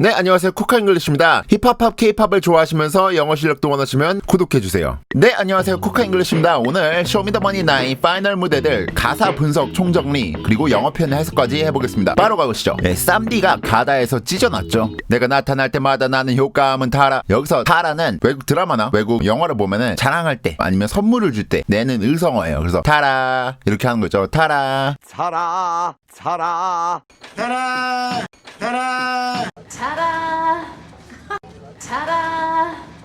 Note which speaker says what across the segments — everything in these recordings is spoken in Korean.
Speaker 1: 네, 안녕하세요. 쿠카 잉글리시입니다. 힙합팝, 케이팝을 좋아하시면서 영어 실력도 원하시면 구독해주세요. 네, 안녕하세요. 쿠카 잉글리시입니다. 오늘 쇼미더머니 9 파이널 무대들 가사 분석 총정리 그리고 영어 표현 해석까지 해보겠습니다. 바로 가보시죠. 네, 쌈디가 가다에서 찢어놨죠. 내가 나타날 때마다 나는 효과음은 타라. 여기서 타라는 외국 드라마나 외국 영화를 보면은 자랑할 때 아니면 선물을 줄 때 내는 의성어예요. 그래서 타라 이렇게 하는 거죠. 타라.
Speaker 2: 살아 살아
Speaker 1: 타라. 타라.
Speaker 3: 자라. 자라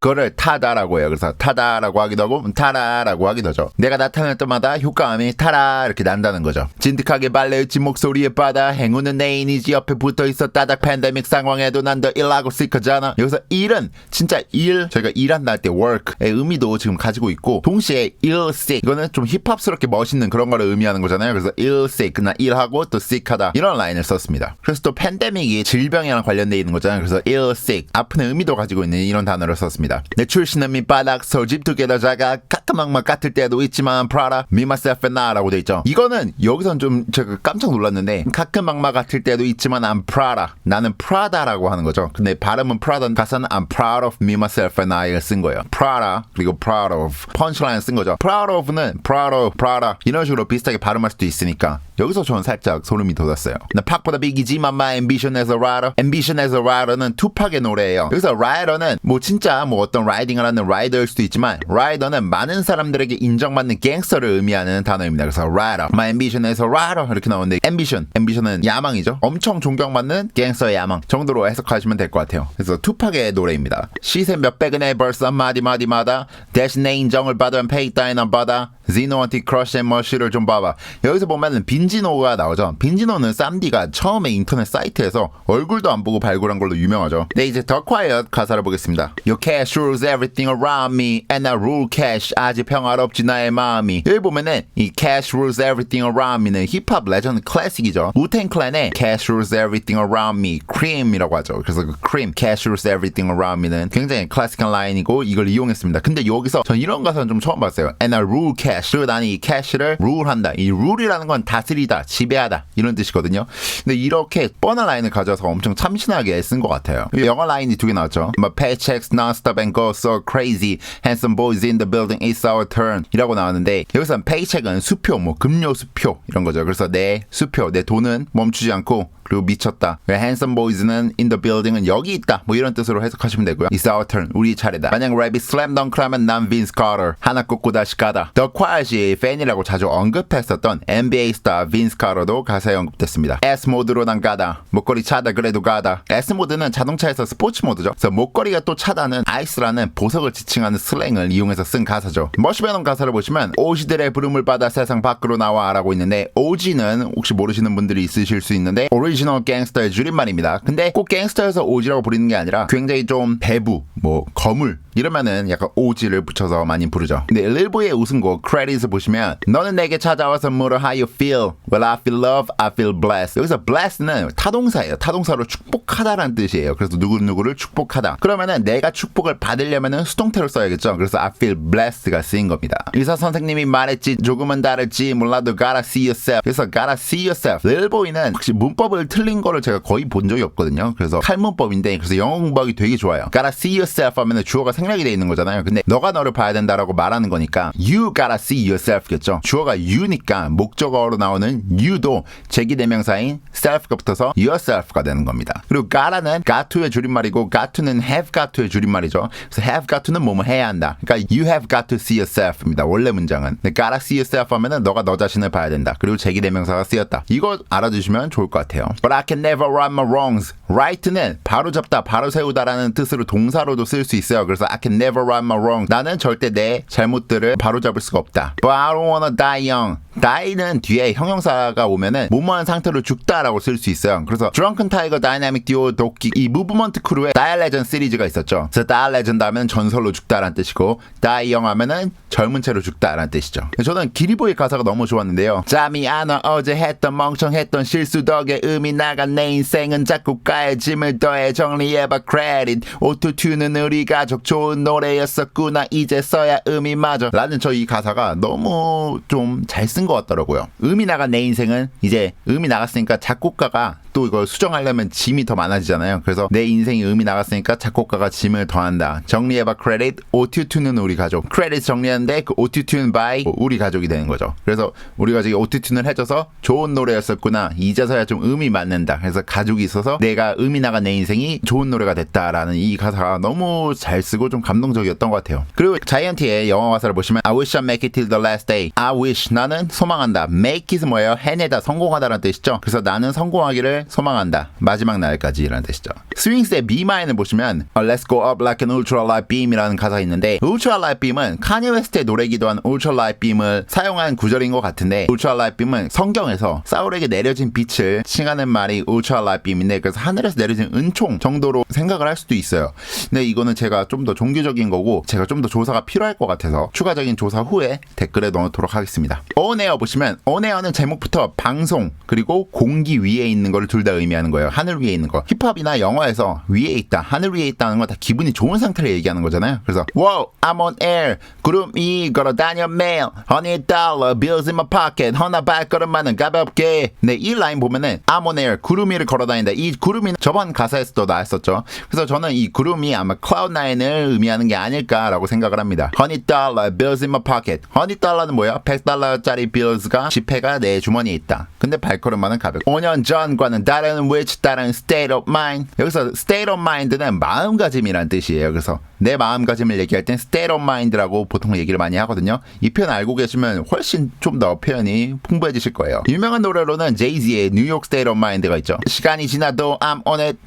Speaker 1: 그거를 타다라고 해요. 그래서 타다라고 하기도 하고 타라라고 하기도 하죠. 내가 나타날 때마다 효과음이 타라 이렇게 난다는 거죠. 진득하게 발레우친 목소리에 빠다 행운은 내 인이지 옆에 붙어 있었다닥 팬데믹 상황에도 난 더 일하고 있거잖아. 여기서 일은 진짜 일 저희가 일한다 할 때 work의 의미도 지금 가지고 있고 동시에 일식 이거는 좀 힙합스럽게 멋있는 그런 거를 의미하는 거잖아요. 그래서 일식 그나 일하고 또 sick하다 이런 라인을 썼습니다. 그래서 또 팬데믹이 질병이랑 관련돼 있는 거잖아요. 그래서 일식 아픈 의미도 가지고 있는 이런 단어를 썼습니다. 내 출신은 밑바닥 서집 두 개다 자가 까까막막 같을 때도 있지만 프라다 myself and I라고 돼 있죠. 이거는 여기선 좀 제가 깜짝 놀랐는데 가끔막막 같을 때도 있지만 I'm Prada 나는 Prada라고 하는 거죠. 근데 발음은 Prada 가사는 I'm proud of me myself and I를 쓴 거예요. Prada 그리고 proud of 펀치라인 쓴 거죠. proud of는 proud of Prada 이런 식으로 비슷하게 발음할 수도 있으니까 여기서 저는 살짝 소름이 돋았어요. 나 팍보다 빅이지만 my ambition as a writer ambition as a writer는 투팍의 노래예요. 여기서 writer는 뭐 진짜 뭐 어떤 라이딩을 하는 라이더일 수도 있지만 라이더는 많은 사람들에게 인정받는 갱스터를 의미하는 단어입니다. 그래서 writer my ambition as a writer 이렇게 나오는데 ambition ambition은 야망이죠. 엄청 존경받는 갱스터의 야망 정도로 해석하시면 될 것 같아요. 그래서 투팍의 노래입니다. 시세 몇백은의 벌써 마디마디마다 대신 내 인정을 받으면 페이 안 받아 지노한테 크러쉬 앤 머쉬를 좀 봐봐. 여기서 보면은 빈지노가 나오죠. 빈지노는 쌈디가 처음에 인터넷 사이트에서 얼굴도 안 보고 발굴한 걸로 유명하죠. 네, 이제 더 quiet 가사를 보겠습니다. Your cash rules everything around me and I rule cash. 아직 평화롭지 나의 마음이. 여기 보면은 이 cash rules everything around me는 힙합 레전드 클래식이죠. 우텐 클랜의 cash rules everything around me cream이라고 하죠. 그래서 그 cream, cash rules everything around me는 굉장히 클래식한 라인이고 이걸 이용했습니다. 근데 여기서 전 이런 가사는 좀 처음 봤어요. And I rule cash. 그리고 나는 이 cash를 rule한다. 이 rule이라는 건 다스리다, 지배하다 이런 뜻이거든요. 근데 이렇게 뻔한 라인을 가져서 엄청 참신하게 쓴 것 같아요. 영어 라인이 두 개 나왔죠. My paychecks non-stop and go so crazy. Handsome boys in the building, it's our turn. 이라고 나왔는데 여기서 paycheck은 수표, 뭐 급료 수표 이런 거죠. 그래서 내 수표, 내 돈은 멈추지 않고 그리고 미쳤다. handsome boys는 in the building은 여기 있다. 뭐 이런 뜻으로 해석하시면 되고요. It's our turn. 우리 차례다. 만약 랩이 dunk라면 난 빈스 카터. 하나 꽂고 다시 가다. The quiet이 팬이라고 자주 언급했었던 NBA 스타 빈스 카터도 가사에 언급됐습니다. S 모드로 난 가다. 목걸이 차다 그래도 가다. S 모드는 자동차에서 스포츠 모드죠. 그래서 목걸이가 또 차다는 아이스라는 보석을 지칭하는 슬랭을 이용해서 쓴 가사죠. 머시베논 가사를 보시면 오지들의 부름을 받아 세상 밖으로 나와라고 있는데 오지는 혹시 모르시는 분들이 있으실 수 있는데 오리 지널 갱스터의 줄임말입니다. 근데 꼭 갱스터에서 오지라고 부르는 게 아니라 굉장히 좀 대부, 뭐 거물 이러면은 약간 오지를 붙여서 많이 부르죠. 근데 일부의 우승곡 크레딧을 보시면 너는 내게 찾아와서 물어 how you feel. Well I feel love, I feel blessed. 여기서 bless는 타동사예요. 타동사로 축복하다라는 뜻이에요. 그래서 누구누구를 축복하다. 그러면은 내가 축복을 받으려면은 수동태로 써야겠죠. 그래서 I feel blessed가 쓰인 겁니다. 의사 선생님이 말했지 조금은 다를지 몰라도 gotta see yourself. 그래서 gotta see yourself. 릴보이는 혹시 문법을 틀린 거를 제가 거의 본 적이 없거든요. 그래서 칼문법인데 그래서 영어 공부하기 되게 좋아요. gotta see yourself 하면은 주어가 생략이 돼 있는 거잖아요. 근데 너가 너를 봐야 된다라고 말하는 거니까 you gotta see yourself겠죠. 주어가 you니까 목적어로 나오는 you도 제기 대명사인 self가 붙어서 yourself가 되는 겁니다. 그리고 gotta는 got to의 줄임말이고 got to는 have got to의 줄임말이죠. 그래서 have got to는 뭐뭐 해야 한다. 그러니까 you have got to see yourself입니다. 원래 문장은. 근데 gotta see yourself 하면은 너가 너 자신을 봐야 된다. 그리고 제기 대명사가 쓰였다. 이거 알아두시면 좋을 것 같아요. But I can never right my wrongs. right는 바로 잡다, 바로 세우다라는 뜻으로 동사로도 쓸 수 있어요. 그래서 I can never right my wrong. 나는 절대 내 잘못들을 바로 잡을 수가 없다. But I don't wanna die young. Die는 뒤에 형용사가 오면은 무모한 상태로 죽다라고 쓸 수 있어요. 그래서 드렁큰 타이거 다이나믹 듀오 도끼 이 무브먼트 크루의 다이 레전 시리즈가 있었죠. 그래서 다이 레전드 하면 전설로 죽다라는 뜻이고 다이 영 하면은 젊은 채로 죽다라는 뜻이죠. 저는 기리보이 가사가 너무 좋았는데요. 잠이 안 와 어제 했던 멍청했던 실수 덕에 의미 나간 내 인생은 자꾸 가에 짐을 더해 정리해봐 크레딧 오토튠은 우리 가족 좋은 노래였었구나 이제서야 의미 맞아 라는 저 이 가사가 너무 좀 잘쓴 것 같더라고요. 음이 나간 내 인생은 이제 음이 나갔으니까 작곡가가 또 이걸 수정하려면 짐이 더 많아지잖아요. 그래서 내 인생이 음이 나갔으니까 작곡가가 짐을 더한다. 정리해봐 크레딧 오튜튜는 우리 가족. 크레딧 정리하는데 그 오튜튜는 바이 우리 가족이 되는 거죠. 그래서 우리 가족이 오튜튜를 해줘서 좋은 노래였었구나. 이제서야 좀 음이 맞는다. 그래서 가족이 있어서 내가 음이 나간 내 인생이 좋은 노래가 됐다라는 이 가사가 너무 잘 쓰고 좀 감동적이었던 것 같아요. 그리고 자이언티의 영어 가사를 보시면 I wish I make it till the last day. I wish 나는 소망한다. make it은 뭐예요? 해내다, 성공하다라는 뜻이죠. 그래서 나는 성공하기를 소망한다. 마지막 날까지라는 뜻이죠. 스윙스의 미마인을 보시면 uh, Let's go up like an ultralight beam이라는 가사가 있는데 ultralight beam은 카니 웨스트의 노래기도 한 ultralight beam을 사용한 구절인 것 같은데 ultralight beam은 성경에서 사울에게 내려진 빛을 칭하는 말이 ultralight beam인데 그래서 하늘에서 내려진 은총 정도로 생각을 할 수도 있어요. 근데 이거는 제가 좀 더 종교적인 거고 제가 좀 더 조사가 필요할 것 같아서 추가적인 조사 후에 댓글에 넣도록 하겠습니다. 온에어 보시면 온에어는 제목부터 방송 그리고 공기 위에 있는 거를 둘 다 의미하는 거예요. 하늘 위에 있는 거. 힙합이나 영어에서 위에 있다, 하늘 위에 있다는 건 다 기분이 좋은 상태를 얘기하는 거잖아요. 그래서 Wow, I'm on air. 구름이 걸어 다녀 매일. Honey dollar bills in my pocket. 허나 발걸음만은 가볍게. 네, 이 라인 보면은 I'm on air. 구름 위를 걸어 다닌다. 이 구름이는 저번 가사에서도 나왔었죠. 그래서 저는 이 구름이 아마 클라우드9을 의미하는 게 아닐까라고 생각을 합니다. Honey dollar bills in my pocket. Honey dollar는 뭐야? 100달러짜리 bills가 지폐가 내 주머니에 있다. 근데 발걸음만은 가볍게. 5년 전과는 다른 which 다른 state of mind. 여기서 state of mind는 마음가짐이란 뜻이에요. 그래서 내 마음가짐을 얘기할 땐 state of mind라고 보통 얘기를 많이 하거든요. 이 표현 알고 계시면 훨씬 좀 더 표현이 풍부해지실 거예요. 유명한 노래로는 제이지의 뉴욕 state of mind가 있죠. 시간이 지나도 I'm on it.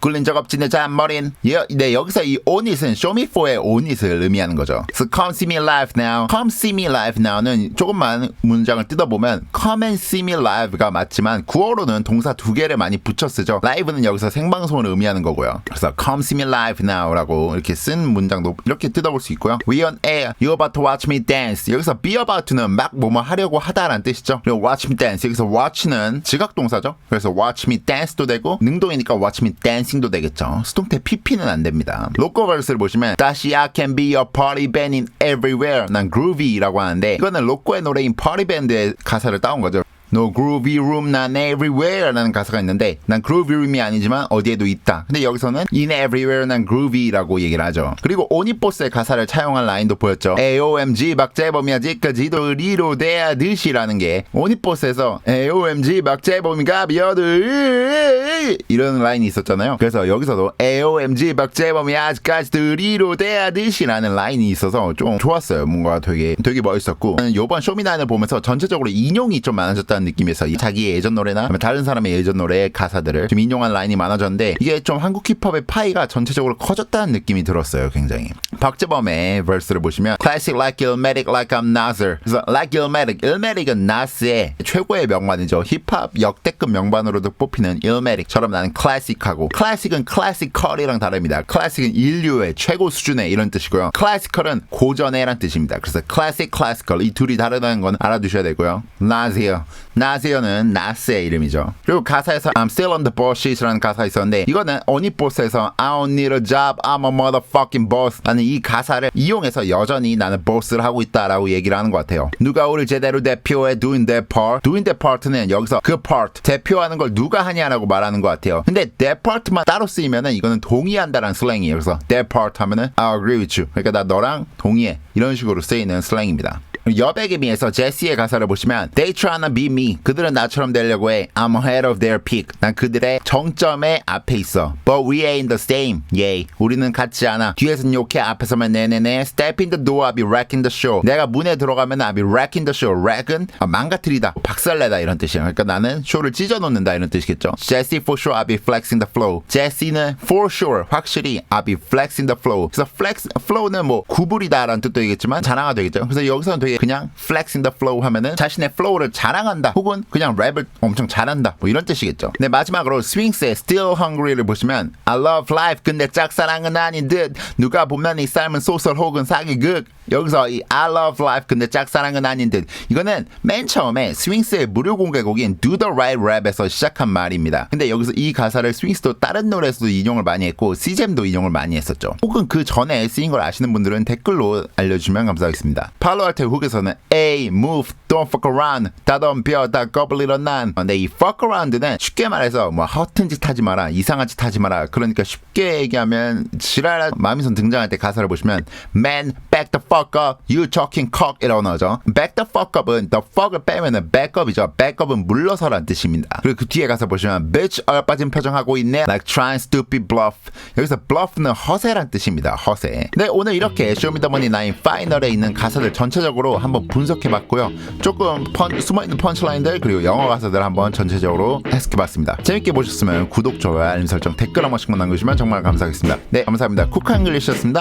Speaker 1: 굴린 적 없지 내 잔머린. 여, 네, 여기서 이 on it은 쇼미포의 on it을 의미하는 거죠. 그래서 come see me live now. come see me live now는 조금만 문장을 뜯어보면 come and see me live가 맞지만 구어로는 동사 두 개를 많이 붙여 쓰죠. live는 여기서 생방송을 의미하는 거고요. 그래서 come see me live now라고 이렇게 쓴 문장도 이렇게 뜯어볼 수 있고요. We on air. You about to watch me dance. 여기서 be about는 막 뭐뭐 하려고 하다라는 뜻이죠. 그리고 watch me dance. 여기서 watch는 지각 동사죠. 그래서 watch me dance도 되고 능동이니까 watch me dancing도 되겠죠. 수동태 pp는 안 됩니다. 로커 버스를 보시면 다시 I can be your party band in everywhere. 난 groovy라고 하는데 이거는 로코의 노래인 party band의 가사를 따온 거죠. No groovy room, 난 everywhere 라는 가사가 있는데 난 groovy room이 아니지만 어디에도 있다. 근데 여기서는 in everywhere 난 groovy라고 얘기를 하죠. 그리고 오니보스의 가사를 차용한 라인도 보였죠. AOMG 박재범이 아직까지도 의리로 돼야 듯이라는 게 오니보스에서 AOMG 박재범이 가비어들 이런 라인이 있었잖아요. 그래서 여기서도 AOMG 박재범이 아직까지도 의리로 돼야 듯이라는 라인이 있어서 좀 좋았어요. 뭔가 되게 되게 멋있었고 요번 쇼미나인을 보면서 전체적으로 인용이 좀 많아졌다는 느낌에서 이 자기의 예전 노래나 다른 사람의 예전 노래의 가사들을 좀 인용한 라인이 많아졌는데 이게 좀 한국 힙합의 파이가 전체적으로 커졌다는 느낌이 들었어요. 굉장히 박재범의 verse를 보시면 Classic like Illmatic like I'm Nasr 그래서 like Illmatic Illmatic은 나스의 최고의 명반이죠. 힙합 역대급 명반으로도 뽑히는 Illmatic처럼 나는 클래식하고 클래식은 클래시컬이랑 다릅니다. 클래식은 인류의 최고 수준의 이런 뜻이고요. 클래시컬은 고전의란 뜻입니다. 그래서 클래식 클래시컬 이 둘이 다르다는 건 알아두셔야 되고요. 나세요. 나세요는 나스의 이름이죠. 그리고 가사에서 I'm still on the bullshit이라는 가사 있었는데 이거는 어니보스에서 I don't need a job, I'm a motherfucking boss 라는 이 가사를 이용해서 여전히 나는 보스를 하고 있다라고 얘기를 하는 것 같아요. 누가 우리 제대로 대표해 doing their part? doing their part는 여기서 그 part 대표하는 걸 누가 하냐라고 말하는 것 같아요. 근데 their part만 따로 쓰이면은 이거는 동의한다라는 슬랭이에요. 그래서 their part 하면은 I agree with you. 그러니까 나 너랑 동의해. 이런 식으로 쓰이는 슬랭입니다. 여백에 비해서 제시의 가사를 보시면 They tryna be me 그들은 나처럼 되려고 해 I'm ahead of their peak 난 그들의 정점에 앞에 있어 But we ain't the same yeah 우리는 같지 않아 뒤에선 욕해 앞에서만 네네네 Step in the door I'll be wrecking the show 내가 문에 들어가면 I'll be wrecking the show wreck은 아, 망가뜨리다 박살내다 이런 뜻이야 그러니까 나는 쇼를 찢어놓는다 이런 뜻이겠죠 Jesse for sure I'll be flexing the flow jesse는 for sure 확실히 I'll be flexing the flow 그래서 flex flow는 뭐 구부리다 라는 뜻도 되겠지만 자랑하 되겠죠 그래서 여기서는 되게 그냥 flexing the flow 하면은 자신의 flow를 자랑한다 혹은 그냥 랩을 엄청 잘한다 뭐 이런 뜻이겠죠. 네 마지막으로 스윙스의 Still Hungry를 보시면 I love life 근데 짝사랑은 아닌 듯. 누가 보면 이 삶은 소설 혹은 사기극. 여기서 이 I love life 근데 짝사랑은 아닌 듯. 이거는 맨 처음에 스윙스의 무료 공개곡인 Do the Right Rap에서 시작한 말입니다. 근데 여기서 이 가사를 스윙스도 다른 노래에서도 인용을 많이 했고 CJM도 인용을 많이 했었죠. 혹은 그 전에 쓰인 걸 아시는 분들은 댓글로 알려주시면 감사하겠습니다. 팔로알테 훅 미국에서는 A move don't fuck around 다 덤벼 다 꺼블리러 난 근데 이 fuck around는 쉽게 말해서 뭐 허튼 짓 하지 마라 이상한 짓 하지 마라. 그러니까 쉽게 얘기하면 지랄한 마미선 등장할 때 가사를 보시면 man back the fuck up you talking cock 이라고 나오죠. back the fuck up은 the fuck을 빼면은 back up이죠. back up은 물러서란 뜻입니다. 그리고 그 뒤에 가서 보시면 bitch 얼빠진 표정 하고 있네. like trying stupid bluff. 여기서 bluff는 허세란 뜻입니다. 허세. 네 오늘 이렇게 쇼미더머니 9 파이널에 있는 가사들 전체적으 로 한번 분석해봤고요. 조금 펀, 숨어있는 펀치라인들 그리고 영어 가사들 한번 전체적으로 해석해봤습니다. 재밌게 보셨으면 구독 좋아요 알림 설정 댓글 한 번씩만 남겨주시면 정말 감사하겠습니다. 네 감사합니다. 쿠카 잉글리시였습니다